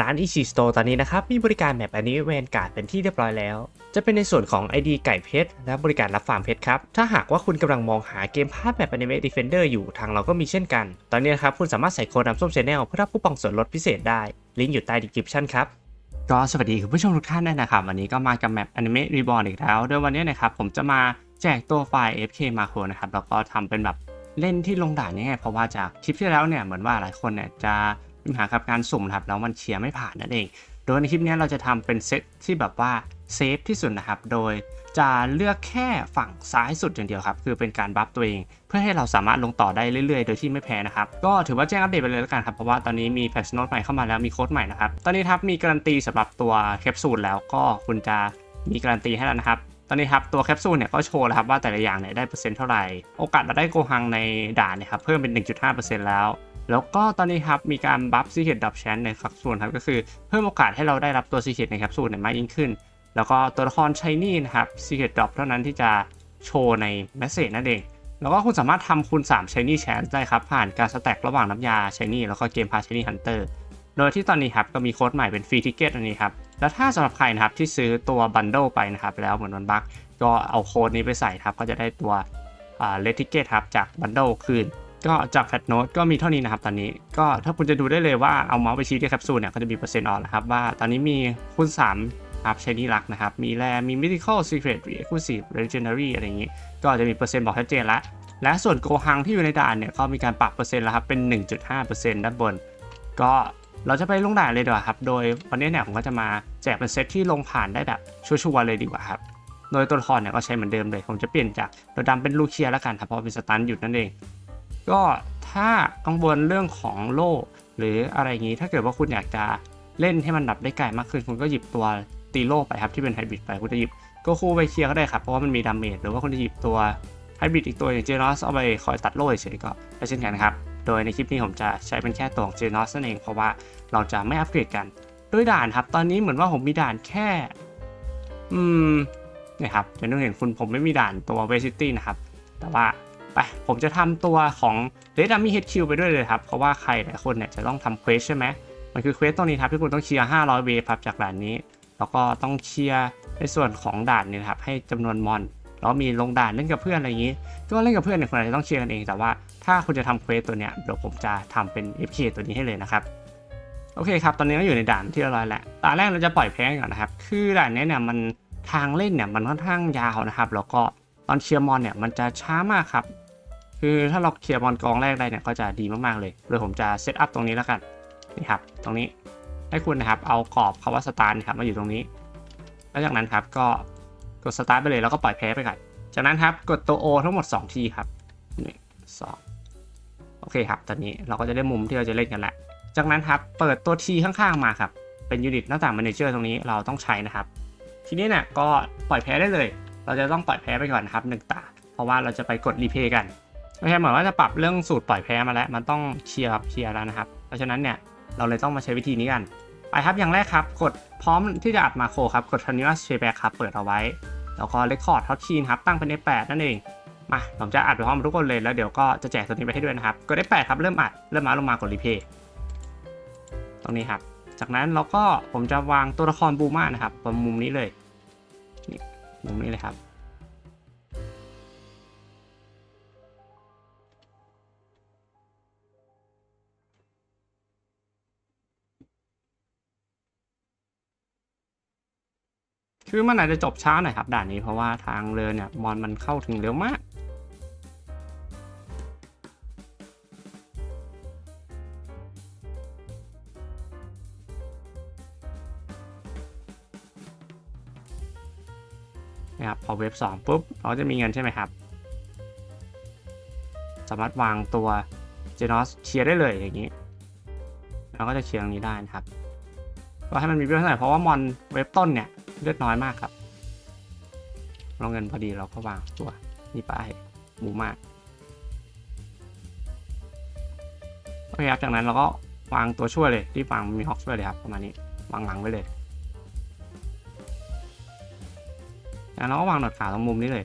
ร้าน Ichi Store ตอนนี้นะครับ มีบริการแมปอนิเมะแวนการ์ดเป็นที่เรียบร้อยแล้ว จะเป็นในส่วนของ ID ไก่เพชร และบริการรับฟาร์มเพชรครับ ถ้าหากว่าคุณกำลังมองหาเกมพาร์ทแมปอนิเมะ Defender อยู่ทางเราก็มีเช่นกัน ตอนนี้นะครับ คุณสามารถใส่โค้ดน้ำส้ม Channel เพื่อรับคูปองส่วนลดพิเศษได้ ลิงก์อยู่ใต้ description ครับก็สวัสดีคุณผู้ชมทุกท่านด้วยนะครับ วันนี้ก็มากับแมป Anime Reborn อีกแล้วโดยวันนี้นะครับผมจะมาแจกตัวไฟล์ FK Macro นะครับแล้วก็ทำเป็นแบบเล่นที่ลงด่านง่ายเพราะว่าจากคลิปที่แล้วเนี่ยเหมือนว่าหลายคนเนี่ยจะ ปัญหากับการสุ่มนะครับแล้วมันเคลียร์ไม่ผ่านนั่นเอง โดยในคลิปนี้เราจะทำเป็นเซตที่แบบว่าเซฟที่สุดนะครับ โดยจะเลือกแค่ฝั่งซ้ายสุดอย่างเดียวครับ คือเป็นการบัฟตัวเอง เพื่อให้เราสามารถลงต่อได้เรื่อยๆ โดยที่ไม่แพ้นะครับ ก็ถือว่าแจ้งอัปเดตไปเลยแล้วกันครับ เพราะว่าตอนนี้มีแพทช์โน้ตใหม่เข้ามาแล้วมีโค้ดใหม่นะครับ ตอนนี้ครับมีการันตีสำหรับตัวแคปซูลแล้วก็คุณจะมีการันตีให้แล้วนะครับตอนนี้ครับตัวแคปซูลเนี่ยก็โชว์แล้วครับว่าแต่ละอย่างเนี่ยได้เปอร์เซ็นต์เท่าไหร่ โอกาสเราได้โกหังในด่านเนี่ยครับเพิ่มเป็น 1.5%แล้ว แล้วก็ตอนนี้ครับมีการบัฟซีเคดดับแชนในแคปซูลครับก็คือเพิ่มโอกาสให้เราได้รับตัวซีเคดในแคปซูลนี่ยมากยิ่งขึ้น แล้วก็ตัวละครชายนี่นะครับซีเคดดับเท่านั้นที่จะโชว์ในแมสเซจนั่นเอง แล้วก็คุณสามารถทำคูณ3 Shiny Chance ได้ครับผ่านการสแต็กระหว่างน้ำยา Shiny แล้วก็เกมพา Shiny Hunter โดยที่ตอนนี้ครับก็มีโค้ดใหม่เป็นฟรีทิเกตอันนี้ครับแล้วถ้าสำหรับใครนะครับที่ซื้อตัวบันเดิลไปนะครับแล้วเหมือนมันบั๊กก็เอาโค้ดนี้ไปใส่ครับก็จะได้ตัวเลทิเกตครับจากบันเดิลคืน ก็จากแฟตโน e ก็มีเท่านี้นะครับตอนนี้ก็ถ้าคุณจะดูได้เลยว่าเอาเมาส์ไปชี้ที่แคปซูลเนี่ยก็จะมีเปอร์เซ็นต์ออกนะครับว่าตอนนี้มีคูณ3ครับใช้นี่รักนะครับ มีแรมีมิ t ิคอลซีเครตรี e คู c 4 legendary อะไรอย่างนี้ ก็จะมีเปอร์เซ็นต์บอกชัดเจนล้วและส่วนโกหังที่อยู่ในด่านเนี่ยก็มีการปรับเปอร์เซ็นต์แล้วครับเป็น 1.5%ด้านบน ก็เราจะไปลงด่านเลยดีกว่าครับ โดยวันนี้เนี่ยผมก็จะมาแจกเป็นเซตที่ลงผ่านได้แบบชัวร์ๆเลยดีกว่าครับ โดยตัวละครเนี่ยก็ใช้เหมือนเดิมเลย ผมจะเปลี่ยนจากตัวดำเป็นลูเคียแล้วกันครับเพราะเป็นสตันอยู่นั่นเอง ก็ถ้ากังวลเรื่องของโล่หรืออะไรอย่างนี้ถ้าเกิดว่าคุณอยากจะเล่นให้มันดับได้ไกลมากขึ้น คุณก็หยิบตัวตีโล่ไปครับที่เป็นไฮบริดไปคุณจะหยิบโกคูไปเคลียร์ก็ได้ครับ เพราะว่ามันมีดาเมจหรือว่าคุณจะหยิบตัวไฮบริดอีกตัวอย่างเจนอสเอาไปคอยตัดโล่เฉยๆก็ได้เช่นกันครับโดยในคลิปนี้ผมจะใช้เป็นแค่ตัวของเจนอสนั่นเองเพราะว่าเราจะไม่อัปเกรดกันด้วยด่านครับ ตอนนี้เหมือนว่าผมมีด่านแค่ อืมเนี่ยครับจะต้องเห็นคุณผมไม่มีด่านตัวเวสิตี้นะครับ แต่ว่า ไปผมจะทำตัวของเ e ด d ม m ี HQ ไปด้วยเลยครับ เพราะว่าใครหลายคนเนี่ยจะต้องทำเควสใช่ไหมมันคือเควสตรงนี้ครับที่คุณต้องเคลียร์500 เวฟครับจากด่านนี้ แล้วก็ต้องเคลียร์ในส่วนของด่านเนี่ยครับให้จำนวนมอนแล้วมีลงด่านเล่นกับเพื่อนอะไรอย่างนี้ ก็เล่นกับเพื่อนเนี่ยคุณอาจจะต้องเคลียร์กันเอง แต่ว่าถ้าคุณจะทำเควสตัวเนี้ยเดี๋ยวผมจะทำเป็น FK ตัวนี้ให้เลยนะครับ โอเคครับ ตอนนี้ก็อยู่ในด่านที่เรียบร้อยแล้วตาแรกเราจะปล่อยแพ้ก่อนนะครับ คือด่านนี้เนี่ยมันทางเล่นเนี่ยมันค่อนข้างยาวนะครับ แล้วก็ตอนเคลียร์มอนเนี่ยมันจะช้ามากครับ คือถ้าเราเคลียร์มอนกองแรกได้เนี่ยก็จะดีมากๆเลยโดยผมจะเซตอัพตรงนี้แล้วกันนี่ครับตรงนี้ให้คุณนะครับเอากรอบคำว่าสตาร์ทครับมาอยู่ตรงนี้ แล้วจากนั้นครับก็กดสตาร์ทไปเลยแล้วก็ปล่อยแพ้ไปก่อนจากนั้นครับกดตัว O ทั้งหมด 2 ทีครับนี่สองโอเคครับ ตอนนี้เราก็จะได้มุมที่เราจะเล่นกันแล้วจากนั้นครับเปิดตัว T ข้างๆมาครับเป็นยูนิตหน้าต่าง Manager ตรงนี้เราต้องใช้นะครับ ทีนี้เนี่ยก็ปล่อยแพ้ได้เลย เราจะต้องปล่อยแพ้ไปก่อนนะครับหนึ่งตา เพราะว่าเราจะไปกดรีเพย์กัน ไม่ใช่เหมือนว่าจะปรับเรื่องสูตรปล่อยแพ้มาแล้ว มันต้องเคลียร์ครับเคลียร์แล้วนะครับ เพราะฉะนั้นเนี่ยเราเลยต้องมาใช้วิธีนี้กัน ไปครับอย่างแรกครับ กดพร้อมที่จะอัดมาโครครับ กด continuous playback ครับ เปิดเอาไว้ แล้วก็ record hot key ครับ ตั้งเป็น F8 นั่นเอง มา ผมจะอัดไปพร้อมทุกคนเลย แล้วเดี๋ยวก็จะแจกตัวนี้ไปให้ด้วยนะครับ กด F8 ครับ เริ่มอัด เริ่มมาลงมากดรีเพย์ตรงนี้ครับ จากนั้นเราก็ผมจะวางตัวละครบูมานะครับบนมุมนี้เลยนี่มุมนี้เลยครับ คือมันอาจจะจบช้าหน่อยครับด่านนี้เพราะว่าทางเรือเนี่ยมอนมันเข้าถึงเร็วมาก นะครับพอเว็บสองปุ๊บเราจะมีเงินใช่ไหมครับ สามารถวางตัวเจนอสเคลียร์ได้เลยอย่างนี้ เราก็จะเคลียร์ตรงนี้ได้นะครับก็ให้มันมีเรื่องเท่าไหร่เพราะว่ามอนเว็บต้นเนี่ย เลือดน้อยมากครับเราเงินพอดีเราก็วางตัวนี่ไปหมูมากโอเคครับจากนั้นเราก็วางตัวช่วยเลยที่วางมีฮอกช่วยเลยครับประมาณนี้วางหลังไว้เลยแล้วเราก็วางหนวดขาตรงมุมนี้เลย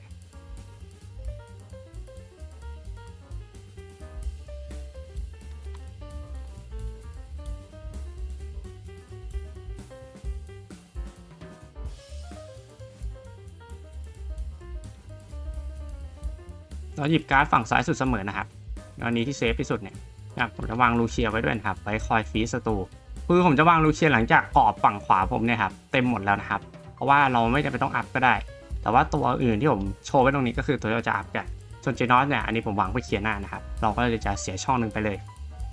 เราหยิบการ์ดฝั่งซ้ายสุดเสมอนะครับอันนี้ที่เซฟที่สุดเนี่ยนะครับผมจะวางลูเชียไว้ด้วยนะครับไว้คอยฟีสศัตรูคือผมจะวางลูเชียหลังจากกรอบฝั่งขวาผมเนี่ยครับเต็มหมดแล้วนะครับ เพราะว่าเราไม่จำเป็นต้องอัพก็ได้ แต่ว่าตัวอื่นที่ผมโชว์ไว้ตรงนี้ก็คือตัวที่เราจะอัพกันส่วนเจนอสเนี่ยอันนี้ผมวางไว้เคลียร์หน้านะครับเราก็เลยจะเสียช่องหนึ่งไปเลย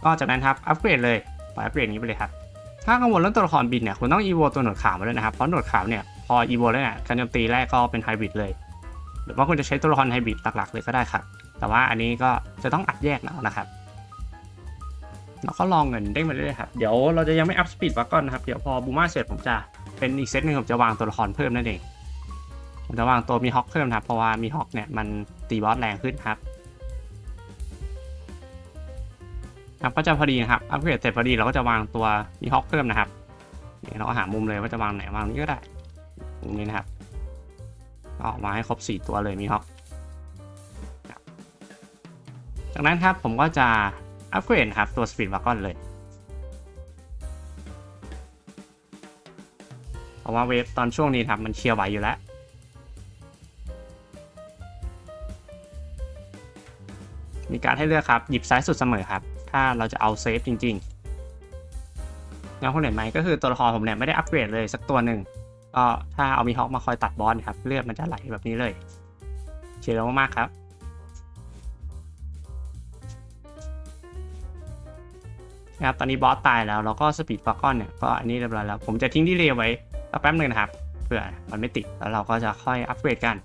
ก็จากนั้นครับอัปเกรดเลยปล่อยอัปเกรดนี้ไปเลยครับถ้ากังวลเรื่องตัวละครบินเนี่ยคุณต้องอีโวตัวหนวดขาวมาด้วยนะครับเพราะหนวดขาวเนี่ยพออีโวแล้วเนี่ยการโจมตีแรกก็เป็นไฮบริดเลย หรือว่าคุณจะใช้ตัวละครไฮบริดหลักๆเลยก็ได้ครับ แต่ว่าอันนี้ก็จะต้องอัดแยกแล้วนะครับแล้วก็ลองเงินเด้งไปเรื่อยๆครับ เดี๋ยวเราจะยังไม่อัพสปีดวักก่อนนะครับ เดี๋ยวพอบูมาเสร็จผมจะเป็นอีกเซตหนึ่งผมจะวางตัวละครเพิ่มนั่นเอง ผมจะวางตัวมีฮอคเพิ่มนะครับ เพราะว่ามีฮอคเนี่ยมันตีบอสแรงขึ้นครับครับก็จะพอดีนะครับ อัปเกรดเสร็จพอดีเราก็จะวางตัวมีฮอคเพิ่มนะครับนี่เราก็หามุมเลยว่าจะวางไหนวางนี้ก็ได้มุมนี้นะครับ ออกมาให้ครบ 4 ตัวเลยมีฮอครับจากนั้นครับผมก็จะอัปเกรดครับตัวสปีดวากอนเลยเพราะว่าเวฟตอนช่วงนี้ครับมันเคลียร์ไหวอยู่แล้วมีการให้เลือกครับ หยิบซ้ายสุดเสมอครับ ถ้าเราจะเอาเซฟจริงๆแล้วคุณเห็นไหมก็คือตัวละครผมเนี่ยไม่ได้อัปเกรดเลยสักตัวหนึ่ง ก็ถ้าเอามีฮอคมาคอยตัดบอลครับ เลือดมันจะไหลแบบนี้เลย เชียร์มากๆครับนะครับตอนนี้บอสตายแล้วแล้วก็สปีดฟากอนเนี่ยก็อันนี้เรียบร้อยแล้ว ผมจะทิ้งที่เรียไว้แป๊บหนึ่งนะครับเผื่อมันไม่ติดแล้วเราก็จะค่อยอัปเกรดกัน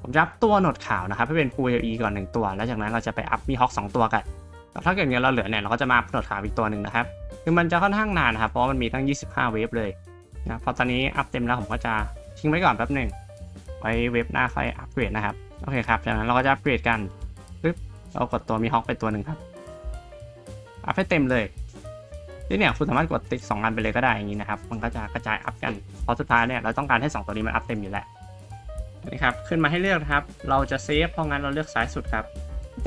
ผมจะอัพตัวหนดขาวนะครับให้เป็น Full LE ก่อนหนึ่งตัว แล้วจากนั้นเราจะไปอัพมีฮอคสองตัวกันแล้วถ้าเกิดเงินเราเหลือเนี่ยเราก็จะมาอัพหนดขาวอีกตัวหนึ่งนะครับ คือมันจะค่อนข้างนานครับ เพราะมันมีตั้ง 25 เวฟเลยนะพอตอนนี้อัพเต็มแล้วผมก็จะทิ้งไว้ก่อนแป๊บหนึ่งไว้เวฟหน้าค่อยอัปเกรดนะครับ โอเคครับจากนั้นเราก็จะอัปเกรดกันปึ๊บเรากดตัวมีฮอคไปตัวหนึ่งครับ อัพให้เต็มเลยนี่เนี่ยคุณสามารถกดติ๊กสองอันไปเลยก็ได้อย่างนี้นะครับ มันก็จะกระจายอัพกันเพราะสุดท้ายเนี่ยเราต้องการให้สองตัวนี้มันอัพเต็มอยู่แล้วนะครับ ขึ้นมาให้เลือกนะครับ เราจะเซฟเพราะงั้นเราเลือกซ้ายสุดครับ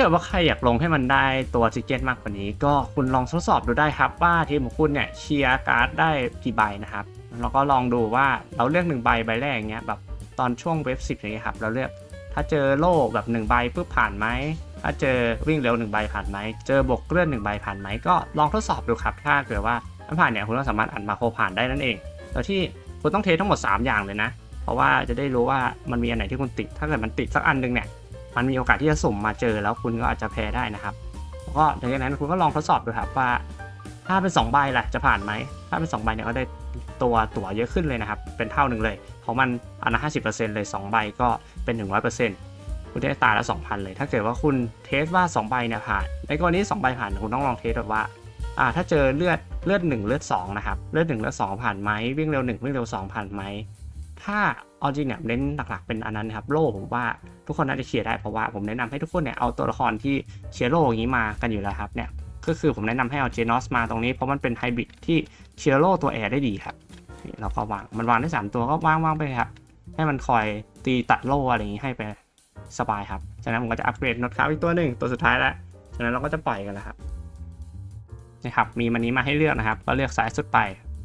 เกิดว่าใครอยากลงให้มันได้ตัวทิเก็ตมากกว่านี้ ก็คุณลองทดสอบดูได้ครับว่าทีมของคุณเนี่ยเชียร์การ์ดได้กี่ใบนะครับแล้วก็ลองดูว่าเราเลือก1ใบใบแรกอย่างเงี้ยแบบตอนช่วงเว็บ10อย่างเงี้ยครับเราเลือกถ้าเจอโล่แบบ1ใบปุ๊บผ่านไหมถ้าเจอวิ่งเร็ว1ใบผ่านไหมเจอบกเลื่อน1ใบผ่านไหมก็ลองทดสอบดูครับถ้าเกิดว่าถ้าผ่านเนี่ยคุณก็สามารถอัดมาโครผ่านได้นั่นเองโดยที่คุณต้องเททั้งหมด 3 อย่างเลยนะ เพราะว่าจะได้รู้ว่ามันมีอันไหนที่คุณติด ถ้าเกิดมันติดสักอันหนึงเนี่ย มันมีโอกาสที่จะสุ่มมาเจอแล้วคุณก็อาจจะแพ้ได้นะครับแล้วก็ดังนั้นคุณก็ลองทดสอบดูครับว่า ถ้าเป็น2ใบล่ะจะผ่านไหมถ้าเป็น2ใบเนี่ยก็ได้ตัวตั๋วเยอะขึ้นเลยนะครับ เป็นเท่าหนึ่งเลย ของมันอันละห้าสิบเปอร์เซ็นต์เลย2ใบก็เป็น100%คุณได้ตาละ2,000เลย ถ้าเกิดว่าคุณเทสว่า2ใบเนี่ยผ่านในกรณี2ใบผ่านคุณต้องลองเทสแบบว่าอ่า ถ้าเจอเลือดเลือด1เลือด2นะครับ เลือด1เลือด2ผ่านไหมวิ่งเร็ว1วิ่งเร็ว2ผ่านไหมถ้า เอาจริงเนี่ยเน้นหลักๆเป็นอันนั้นนะครับโล่ผมว่าทุกคนน่าจะเคลียร์ได้เพราะว่าผมแนะนำให้ทุกคนเนี่ยเอาตัวละครที่เคลียร์โล่อย่างนี้มากันอยู่แล้วครับเนี่ยก็คือผมแนะนำให้เอาเจนอสมาตรงนี้เพราะมันเป็นไฮบริดที่เคลียร์โล่ตัวแอร์ได้ดีครับนี่เราก็วางมันวางได้ 3 ตัวก็วางวางไปครับให้มันคอยตีตัดโล่อะไรอย่างนี้ให้ไปสบายครับจากนั้นผมก็จะอัปเกรดน็อตคาอีกตัวหนึ่งตัวสุดท้ายแล้วจากนั้นเราก็จะปล่อยกันแล้วครับนะครับมีมันนี้มาให้เลือกนะครับ ก็เลือกซ้ายสุดไป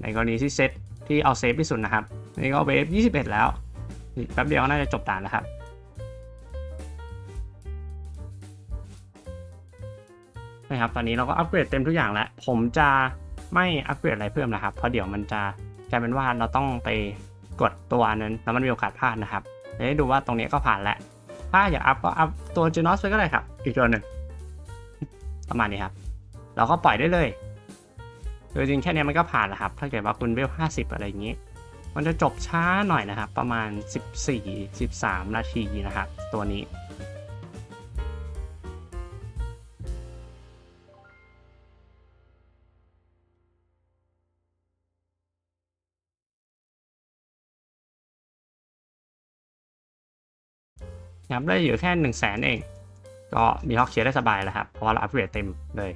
ในกรณีที่เซตที่เอาเซฟที่สุดนะครับนี่ก็เวฟ21 แล้ว อีกแป๊บเดียวน่าจะจบด่านแล้วครับนะครับ ตอนนี้เราก็อัปเกรดเต็มทุกอย่างแล้ว ผมจะไม่อัปเกรดอะไรเพิ่มนะครับ เพราะเดี๋ยวมันจะกลายเป็นว่าเราต้องไปกดตัวนั้น แล้วมันมีโอกาสพลาดนะครับเดี๋ยวดูว่าตรงนี้ก็ผ่านแล้ว ถ้าอยากอัพก็อัพตัวจูนอสไปก็ได้ครับ อีกตัวหนึ่งประมาณนี้ครับ เราก็ปล่อยได้เลยโดยจริงแค่นี้มันก็ผ่านแล้วครับ ถ้าเกิดว่าคุณเวล50อะไรอย่างนี้ มันจะจบช้าหน่อยนะครับ ประมาณ 14-13 นาทีนะครับ ตัวนี้นะครับได้อยู่แค่1นึ่งแสนเอง ก็มีฮอกเชียร์ได้สบายแล้วครับ เพราะเราอัปเกรดเต็มเลย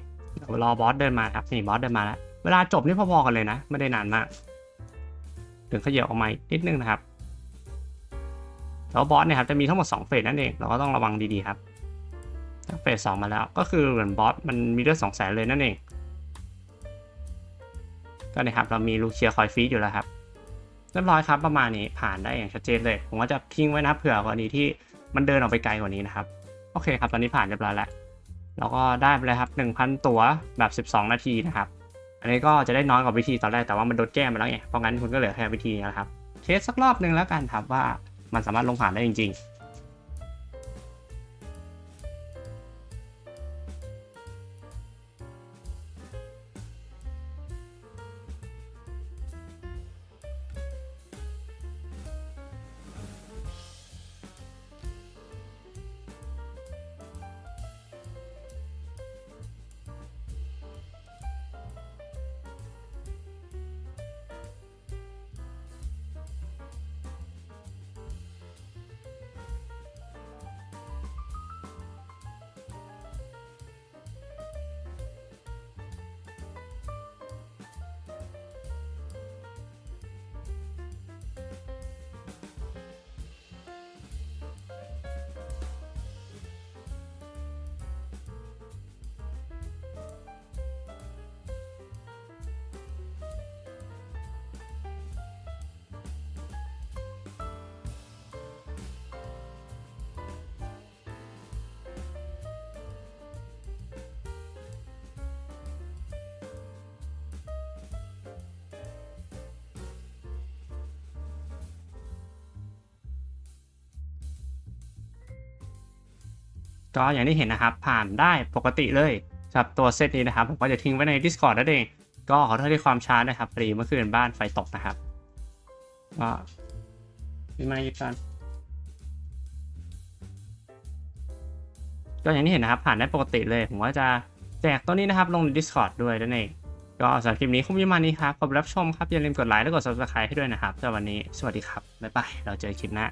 รอบอสเดินมาครับนี่บอสเดินมาแล้ว เวลาจบนี่พอๆกันเลยนะ ไม่ได้นานมาก ถึงขยับออกมาอีกนิดนึงนะครับแล้วบอสเนี่ยครับจะมีทั้งหมด2เฟสนั่นเองเราก็ต้องระวังดีๆครับเฟสสองมาแล้วก็คือเหมือนบอสมันมีเลือดสองแสนเลยนั่นเองก็นะครับเรามีลูเชียคอยฟีดอยู่แล้วครับเรียบร้อยครับประมาณนี้ผ่านได้อย่างชัดเจนเลย ผมก็จะทิ้งไว้นะเผื่อกรณีที่มันเดินออกไปไกลกว่านี้นะครับ โอเคครับตอนนี้ผ่านเรียบร้อยแล้วเราก็ได้ไปเลยครับ 1,000 ตั๋วแบบ 12 นาทีนะครับ อันนี้ก็จะได้น้อยกว่าวิธีตอนแรกแต่ว่ามันโดนแก้มาแล้วไงเพราะงั้นคุณก็เหลือแค่วิธีนี้แล้วครับเทสสักรอบหนึ่งแล้วกันครับว่ามันสามารถลงผ่านได้จริง ๆ ก็อย่างที่เห็นนะครับ ผ่านได้ปกติเลยสำหรับตัวเซตนี้นะครับผมก็จะทิ้งไว้ใน Discord นั่นเอง ก็ขอโทษที่ความช้านะครับพอดีเมื่อคืนบ้านไฟตกนะครับก็มีมาหยิบกันก็อย่างที่เห็นนะครับ ผ่านได้ปกติเลย ผมก็จะแจกตัวนี้นะครับ ลงใน Discord ด้วยนั่นเอง ก็สำหรับคลิปนี้คงมีมานี้ครับขอบรับชมครับ อย่าลืมกดไลค์และกด Subscribe ให้ด้วยนะครับสำหรับวันนี้สวัสดีครับบ๊ายบายเราเจอคลิปหน้า